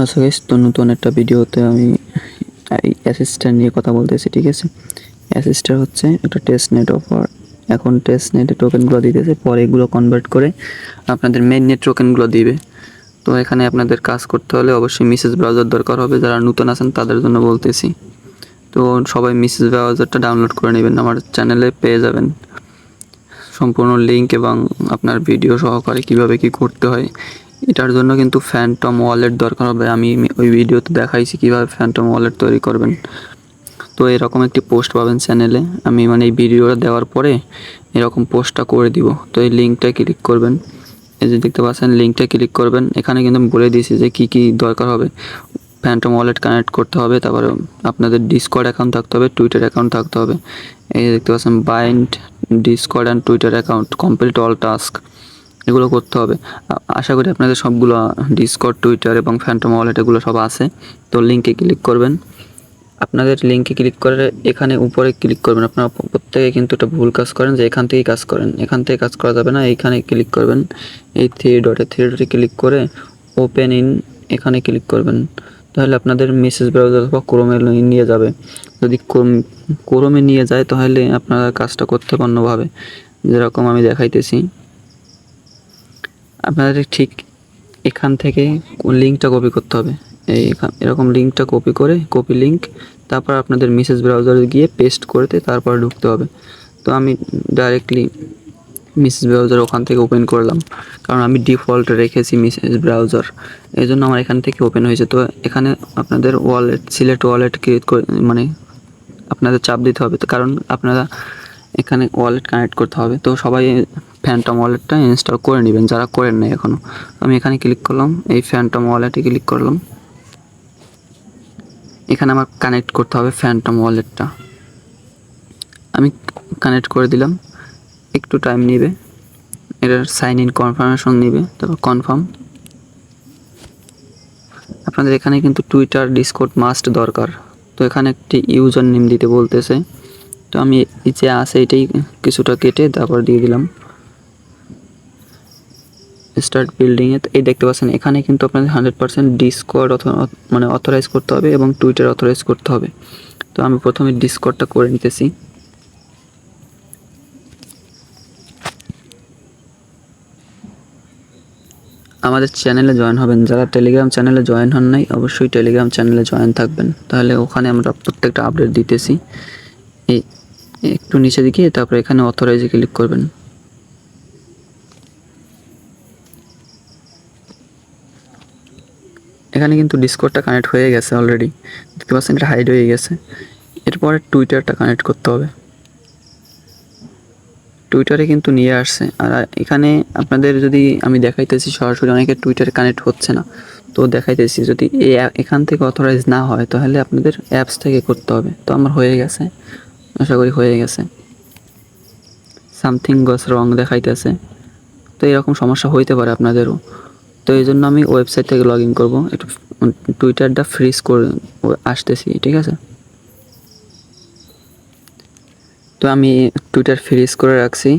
আচ্ছা গাইস তো নতুন একটা ভিডিওতে আমি অ্যাসিস্ট্যান্ট নিয়ে কথা বলতেছি, ঠিক আছে? অ্যাসিস্ট্যান্ট হচ্ছে একটা টেস্ট নেট অফার এখন টেস্ট নেটে টোকেনগুলো দিতেছে, পরে এগুলো কনভার্ট করে আপনাদের মেইন নেট টোকেনগুলো দিবে। তো এখানে আপনাদের কাজ করতে হলে অবশ্যই মিসেস ব্রাউজার দরকার হবে, যারা নতুন আছেন তাদের জন্য বলতেছি। তো সবাই মিসেস ব্রাউজারটা ডাউনলোড করে নেবেন, আমার চ্যানেলে পেয়ে যাবেন। সম্পূর্ণ লিঙ্ক এবং আপনার ভিডিও সহকারে কীভাবে কি করতে হয় এটার জন্য কিন্তু ফ্যান্টম ওয়ালেট দরকার হবে। আমি ওই ভিডিওতে দেখাইছি কীভাবে ফ্যান্টম ওয়ালেট তৈরি করবেন। তো এরকম একটি পোস্ট পাবেন চ্যানেলে আমি মানে এই ভিডিওটা দেওয়ার পরে এরকম পোস্টটা করে দিব। তো এই লিঙ্কটা ক্লিক করবেন। এই যে দেখতে পাচ্ছেন লিঙ্কটা ক্লিক করবেন। এখানে কিন্তু আমি বলে দিয়েছি যে কী কী দরকার হবে। ফ্যান্টম ওয়ালেট কানেক্ট করতে হবে। তারপরে আপনাদের ডিসকর্ড অ্যাকাউন্ট থাকতে হবে টুইটার অ্যাকাউন্ট থাকতে হবে। এই দেখতে পাচ্ছেন bind Discord and Twitter account complete all task এগুলো করতে হবে। আশা করি আপনাদের সবগুলো ডিসকর্ড টুইটার এবং ফ্যান্টম ওয়ালেট এগুলো সব আছে। তো লিঙ্কে ক্লিক করবেন। আপনাদের লিঙ্কে ক্লিক করে এখানে উপরে ক্লিক করবেন। আপনারা প্রত্যেকে কিন্তু এটা ভুল কাজ করেন যে এখান থেকেই কাজ করেন। এখান থেকে কাজ করা যাবে না, এইখানে ক্লিক করবেন। এই থ্রি ডটে থ্রি ডটে ক্লিক করে ওপেন ইন এখানে ক্লিক করবেন। তাহলে আপনাদের মেসেজ ব্রাউজার অথবা ক্রোমে নিয়ে যাবে। যদি ক্রোমে নিয়ে যায় তাহলে আপনারা কাজটা করতে হবে অন্যভাবে। যেরকম আমি দেখাইতেছি। আপনাদের ঠিক এখান থেকে লিঙ্কটা কপি করতে হবে? এই এরকম লিঙ্কটা কপি করে কপি লিঙ্ক তারপর আপনাদের মেসেজ ব্রাউজারে গিয়ে পেস্ট করতে তারপর ঢুকতে হবে। তো আমি ডাইরেক্টলি মেসেজ ব্রাউজার ওখান থেকে ওপেন করলাম। কারণ আমি ডিফল্ট রেখেছি মেসেজ ব্রাউজার এই জন্য আমার এখান থেকে ওপেন হয়েছে। তো এখানে আপনাদের ওয়ালেট সিলেক্ট ওয়ালেট ক্রিয়েট করে মানে আপনাদের চাপ দিতে হবে। তো কারণ আপনারা এখানে ওয়ালেট কানেক্ট করতে হবে। তো সবাই ফ্যান্টম ওয়ালেটটা ইনস্টল করে নেবেন, যারা করেন নাই এখনও আমি এখানে ক্লিক করলাম, এই ফ্যান্টম ওয়ালেটে ক্লিক করলাম। এখানে আমার কানেক্ট করতে হবে ফ্যান্টম ওয়ালেটটা আমি কানেক্ট করে দিলাম, একটু টাইম নেবে। এটার সাইন ইন কনফার্মেশন নেবে তারপর কনফার্ম আপনাদের এখানে কিন্তু টুইটার ডিসকোড মাস্ট দরকার। তো এখানে একটি ইউজার নেম দিতে বলতেছে। তো আমি যে আছে এটাই কিছুটা কেটে তারপর দিয়ে দিলাম। স্টার্ট বিল্ডিংয়ে এই দেখতে পাচ্ছেন, এখানে কিন্তু আপনাদের হান্ড্রেড পার্সেন্ট ডিসকর্ড মানে অথরাইজ করতে হবে এবং টুইটার অথরাইজ করতে হবে। তো আমি প্রথমে ডিসকর্ডটা করে নিতেছি। আমাদের চ্যানেলে জয়েন হবেন। যারা টেলিগ্রাম চ্যানেলে জয়েন হন নাই, অবশ্যই টেলিগ্রাম চ্যানেলে জয়েন থাকবেন। তাহলে ওখানে আমরা প্রত্যেকটা আপডেট দিতেছি। এই, একটু নিচে দিকে, তারপরে এখানে অথরাইজে ক্লিক করবেন। এখানে কিন্তু ডিসকর্ডটা কানেক্ট হয়ে গেছে অলরেডি দেখতে পাচ্ছেন এটা হাইড হয়ে গেছে। এরপরে টুইটারটা কানেক্ট করতে হবে। টুইটারে কিন্তু নিয়ে আসছে। আর এখানে আপনাদের যদি আমি দেখাইতেছি সরাসরি, অনেকে টুইটারে কানেক্ট হচ্ছে না। তো দেখাইতেছি, যদি এখান থেকে অথরাইজ না হয়, তাহলে আপনাদের অ্যাপস থেকে করতে হবে। তো আমার হয়ে গেছে। আশা করি হয়ে গেছে। সামথিং গস রং দেখাইতেছে। তো এরকম সমস্যা হইতে পারে আপনাদেরও। তো এই জন্য আমি ওয়েবসাইট থেকে লগ ইন করব। একটু টুইটারটা ফ্রিজ করে আসতেছি, ঠিক আছে? তো আমি টুইটার ফ্রিজ করে রাখছি,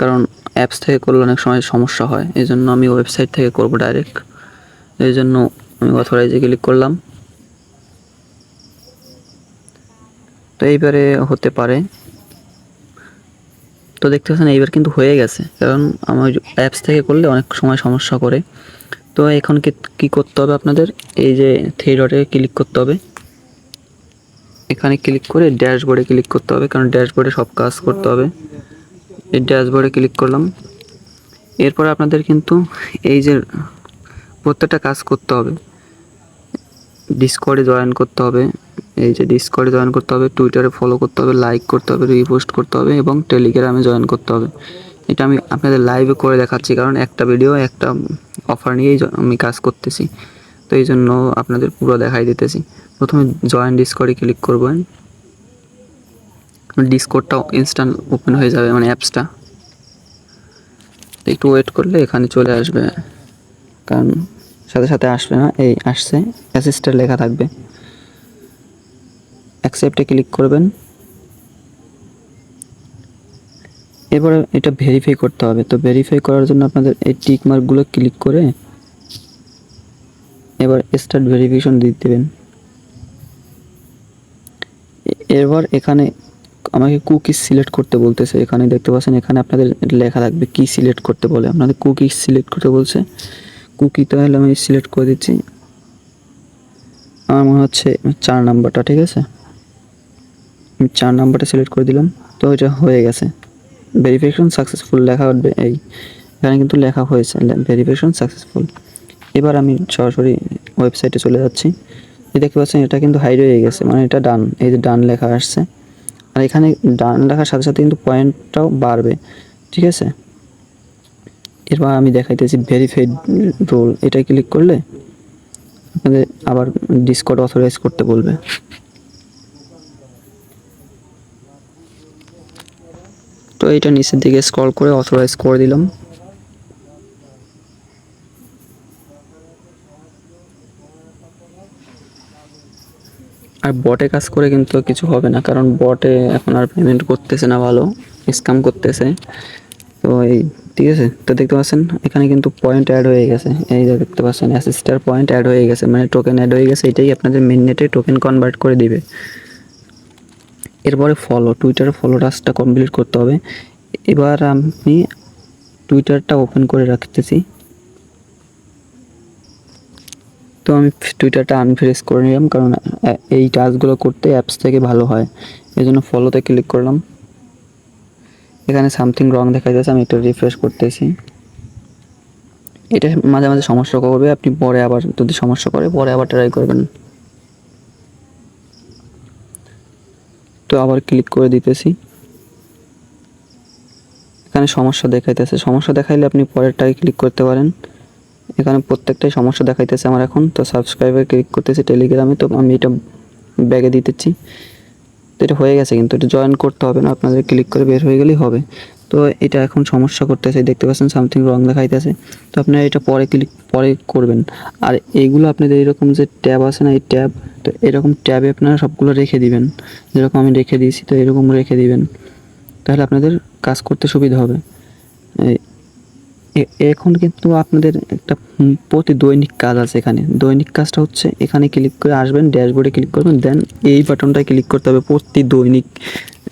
কারণ অ্যাপস থেকে করলে অনেক সময় সমস্যা হয়। এই জন্য আমি ওয়েবসাইট থেকে করব ডাইরেক্ট এই জন্য আমি অথরাইজে ক্লিক করলাম। তো এইবারে হতে পারে। তো দেখতে পাচ্ছেন এইবার কিন্তু হয়ে গেছে, কারণ আমার অ্যাপস থেকে করলে অনেক সময় সমস্যা করে। তো এখন কি করতে হবে আপনাদের? এই যে ডটে ক্লিক করতে হবে। এখানে ক্লিক করে ড্যাশবোর্ডে ক্লিক করতে হবে, কারণ ড্যাশবোর্ডে সব কাজ করতে হবে। এই ড্যাশবোর্ডে ক্লিক করলাম। এরপর আপনাদের কিন্তু এই যে প্রত্যেকটা কাজ করতে হবে। ডিসকর্ডে জয়েন করতে হবে, এই যে ডিসকর্ডে জয়েন করতে হবে টুইটারে ফলো করতে হবে লাইক করতে হবে রিপোস্ট করতে হবে এবং টেলিগ্রামে জয়েন করতে হবে। এটা আমি আপনাদের লাইভে করে দেখাচ্ছি, কারণ একটা ভিডিও একটা অফার নিয়েই আমি কাজ করতেছি। তো এই জন্য আপনাদের পুরো দেখাই দিতেছি। প্রথমে জয়েন ডিসকর্ডে ক্লিক করবেন ডিসকোডটা ইনস্ট্যান্ট ওপেন হয়ে যাবে মানে অ্যাপসটা একটু ওয়েট করলে এখানে চলে আসবে। কারণ সাথে সাথে আসবে না, এই আসছে। অ্যাসিস্টার লেখা থাকবে। অ্যাকসেপ্টে ক্লিক করবেন। এবারে এটা ভেরিফাই করতে হবে। তো ভেরিফাই করার জন্য আপনাদের এই টিক মার্কগুলো ক্লিক করে এবার স্টার্ট ভেরিফিকেশন দিয়ে দেবেন। এবার এখানে আমাকে কুকি সিলেক্ট করতে বলতেছে। এখানে দেখতে পাচ্ছেন, এখানে আপনাদের লেখা থাকবে কি সিলেক্ট করতে বলে। আপনাদের কুকি সিলেক্ট করতে বলছে। কুকি তাহলে আমি সিলেক্ট করে দিচ্ছি। আমার মনে হচ্ছে চার নাম্বারটা, ঠিক আছে? আমি চার নাম্বারটা সিলেক্ট করে দিলাম। তো এটা হয়ে গেছে। ভেরিফিকেশন সাকসেসফুল লেখা উঠবে এই। এখানে কিন্তু লেখা হয়েছে ভেরিফিকেশন সাকসেসফুল এবার আমি সরাসরি ওয়েবসাইটে চলে যাচ্ছি। এই দেখতে পাচ্ছেন, এটা কিন্তু হাইড হয়ে গেছে মানে এটা ডান এই যে ডান লেখা আসছে। আর এখানে ডান লেখার সাথে সাথে কিন্তু পয়েন্টটাও বাড়বে, ঠিক আছে? এরপর আমি দেখাইতেছি ভেরিফাইড রোল এটা ক্লিক করলে আপনাদের আবার ডিসকর্ড অথরাইজ করতে বলবে। তো এটা নিচের দিকে স্ক্রল করে অথরাইজ করে দিলাম। আর বটে কাজ করে কিন্তু কিছু হবে না, কারণ বটে এখন আর পেমেন্ট করতেছে না ভালো স্ক্যাম করতেছে। তো এই, ঠিক আছে? তো দেখতে পাচ্ছেন, এখানে কিন্তু পয়েন্ট অ্যাড হয়ে গেছে। এই যে দেখতে পাচ্ছেন অ্যাসিস্টার পয়েন্ট অ্যাড হয়ে গেছে মানে টোকেন অ্যাড হয়ে গেছে, এটাই আপনাদের মেন নেটে টোকেন কনভার্ট করে দিবে। এরপরে ফলো টুইটারে ফলো টাস্কটা কমপ্লিট করতে হবে। এবার আমি টুইটারটা ওপেন করে রাখতেছি। তো আমি টুইটারটা আনফ্রেস করে নিলাম, কারণ এই টাস্কগুলো করতে অ্যাপস থেকে ভালো হয়। এই জন্য ফলোতে ক্লিক করলাম। এখানে সামথিং রং দেখা যাচ্ছে, আমি একটু রিফ্রেশ করতেছি। এটা মাঝে মাঝে সমস্যা করবে, আপনি পরে আবার যদি সমস্যা করে, পরে আবার ট্রাই করবেন। তো আবার ক্লিক করে দিতেছি। এখানে সমস্যা দেখাইতেছে। সমস্যা দেখাইলে আপনি পরেরটায় ক্লিক করতে পারেন। এখানে প্রত্যেকটাই সমস্যা দেখাইতেছে আমার এখন। তো সাবস্ক্রাইবে ক্লিক করতেছি টেলিগ্রামে তো আমি এটা ব্যাগে দিতেছি। তো এটা হয়ে গেছে কিন্তু। এটা জয়েন করতে হবে না। আপনাদের ক্লিক করে বের হয়ে গেলেই হবে। তো এটা এখন সমস্যা করতেছে, দেখতে পাচ্ছেন সামথিং রং দেখাইতেছে। তো আপনারা এটা পরে ক্লিক পরে করবেন। আর এইগুলো আপনাদের এরকম যে ট্যাব আছে না, এই ট্যাব, তো এরকম ট্যাবে আপনারা সবগুলো রেখে দিবেন। যেরকম আমি রেখে দিয়েছি, তো এরকম রেখে দিবেন। তাহলে আপনাদের কাজ করতে সুবিধা হবে। এখন কিন্তু আপনাদের একটা প্রতি দৈনিক কাজ আছে এখানে। দৈনিক কাজটা হচ্ছে, এখানে ক্লিক করে আসবেন ড্যাশবোর্ডে ক্লিক করবেন দেন এই বাটনটায় ক্লিক করতে হবে প্রতি দৈনিক।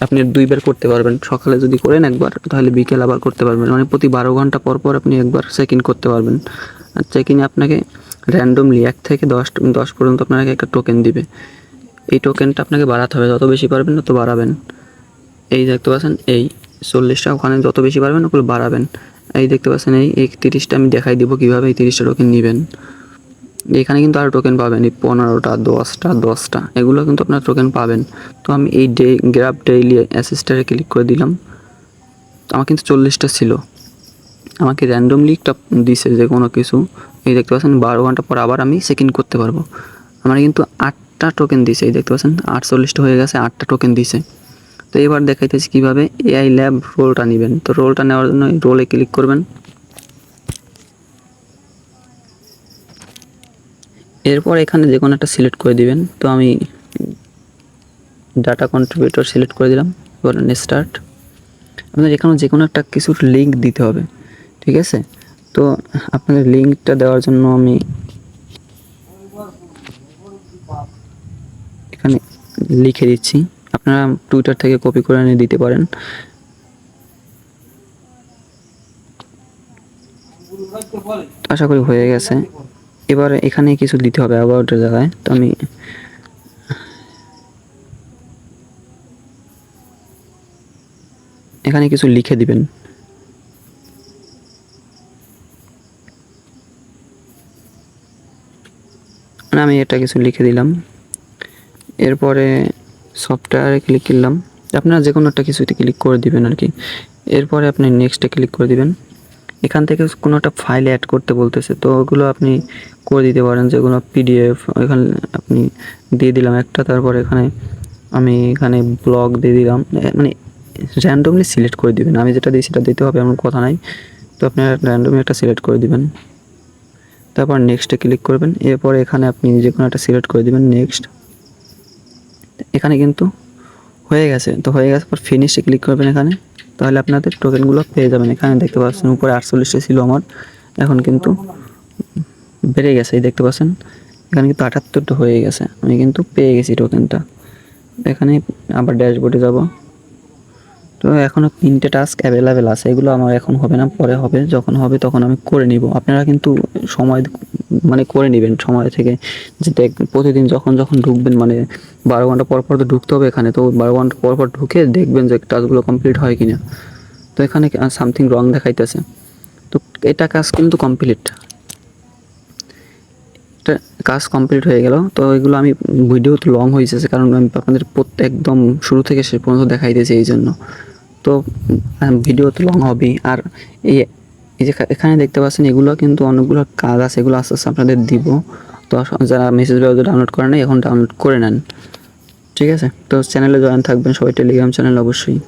আপনি দুইবার করতে পারবেন। সকালে যদি করেন একবার, তাহলে বিকেল আবার করতে পারবেন। মানে প্রতি বারো ঘণ্টা পর পর আপনি একবার চেক ইন করতে পারবেন। আর চেক ইনে আপনাকে র্যান্ডমলি এক থেকে দশ দশ পর্যন্ত আপনাকে একটা টোকেন দিবে। এই টোকেনটা আপনাকে বাড়াতে হবে। যত বেশি পারবেন, তত বাড়াবেন। এই দেখতে পাচ্ছেন, এই চল্লিশটা ওখানে যত বেশি পারবেন, ওগুলো বাড়াবেন। এই দেখতে পাচ্ছেন, এই এই তিরিশটা আমি দেখাই দিব কীভাবে এই তিরিশটা টোকেন নেবেন। এখানে কিন্তু আরও টোকেন পাবেন এই পনেরোটা, দশটা দশটা, এগুলো কিন্তু আপনার টোকেন পাবেন। তো আমি এই ডে গ্রাফ ডেইলি অ্যাসিস্টারে ক্লিক করে দিলাম। তো আমার কিন্তু চল্লিশটা ছিল। আমাকে র্যান্ডমলি একটা দিছে যে কোনো কিছু। এই দেখতে পাচ্ছেন, বারো ঘণ্টা পর আবার আমি সেকেন্ড করতে পারব। আমার কিন্তু আটটা টোকেন দিছে, এই দেখতে পাচ্ছেন, আটচল্লিশটা হয়ে গেছে, আটটা টোকেন দিছে। তো এবার দেখাইতেছি কীভাবে এআই ল্যাব রোলটা নেবেন। তো রোলটা নেওয়ার জন্য রোলে ক্লিক করবেন। এরপর এখানে যে কোনো একটা সিলেক্ট করে দিবেন। তো আমি ডাটা কন্ট্রিবিউটর সিলেক্ট করে দিলাম, এবার স্টার্ট আপনাদের এখানে যে কোনো একটা কিছুর লিঙ্ক দিতে হবে, ঠিক আছে? তো আপনাদের লিঙ্কটা দেওয়ার জন্য আমি এখানে লিখে দিচ্ছি। আপনারা টুইটার থেকে কপি করে এনে দিতে পারেন। আশা করি হয়ে গেছে। এবার এখানে কিছু দিতে হবে অ্যাবাউটের জায়গায়। তো আমি এখানে কিছু লিখে দিবেন। আমি এটা কিছু লিখে দিলাম। এরপরে সফটওয়্যারে ক্লিক করলাম। আপনারা যে কোনো একটা কিছুতে ক্লিক করে দিবেন আর কি। এরপরে আপনি নেক্সটে ক্লিক করে দিবেন। এখান থেকে কোনো একটা ফাইল অ্যাড করতে বলতেছে, তো ওগুলো আপনি করে দিতে পারেন যেগুলো পিডিএফ এখানে আপনি দিয়ে দিলাম একটা, তারপর এখানে আমি এখানে ব্লগ দিয়ে দিলাম। মানে র্যান্ডমলি সিলেক্ট করে দিবেন। আমি যেটা দিই সেটা দিতে হবে, এমন কথা নাই। তো আপনার র্যান্ডমলি একটা সিলেক্ট করে দিবেন। তারপর নেক্সটে ক্লিক করবেন। এরপর এখানে আপনি যে কোনো একটা সিলেক্ট করে দিবেন নেক্সট এখানে কিন্তু হয়ে গেছে। তো হয়ে গেছে পর ফিনিশে ক্লিক করবেন এখানে। তাহলে আপনাদের টোকেনগুলো পেয়ে যাবেন। এখানে দেখতে পাচ্ছেন, উপরে আটচল্লিশটা ছিল আমার। এখন কিন্তু বেড়ে গেছে, এই দেখতে পাচ্ছেন? এখানে কিন্তু আটাত্তরটা হয়ে গেছে। আমি কিন্তু পেয়ে গেছি টোকেনটা এখানে আবার ড্যাশবোর্ডে যাব। তো এখনও তিনটে টাস্ক অ্যাভেলেবেল আছে। এগুলো আমার এখন হবে না, পরে হবে। যখন হবে তখন আমি করে নিব। আপনারা কিন্তু সময় মানে করে নেবেন সময় থেকে। যে দেখ প্রতিদিন যখন যখন ঢুকবেন মানে বারো ঘণ্টা পর পর তো ঢুকতে হবে এখানে। তো বারো ঘণ্টা পর পর ঢুকে দেখবেন যে টাস্কগুলো কমপ্লিট হয় কি না তো এখানে সামথিং রং দেখাইতেছে। তো এটা কাজ কিন্তু কমপ্লিট কাজ কমপ্লিট হয়ে গেল। তো এগুলো আমি ভিডিও তো লং হয়ে যাচ্ছে কারণ আমি আপনাদের প্রত্যেক একদম শুরু থেকে শেষ পর্যন্ত দেখাই দিয়েছি এই জন্য। তো ভিডিও তো লং হবেই। আর এই এই যে এখানে দেখতে পাচ্ছেন, এগুলো কিন্তু অনেকগুলো কাজ আছে, এগুলো আস্তে আস্তে আপনাদের দিব। তো যারা মেসেজ ব্রাউজার ডাউনলোড করে না এখন ডাউনলোড করে নেন। ঠিক আছে? তো চ্যানেলে জয়েন থাকবেন সবাই টেলিগ্রাম চ্যানেল অবশ্যই।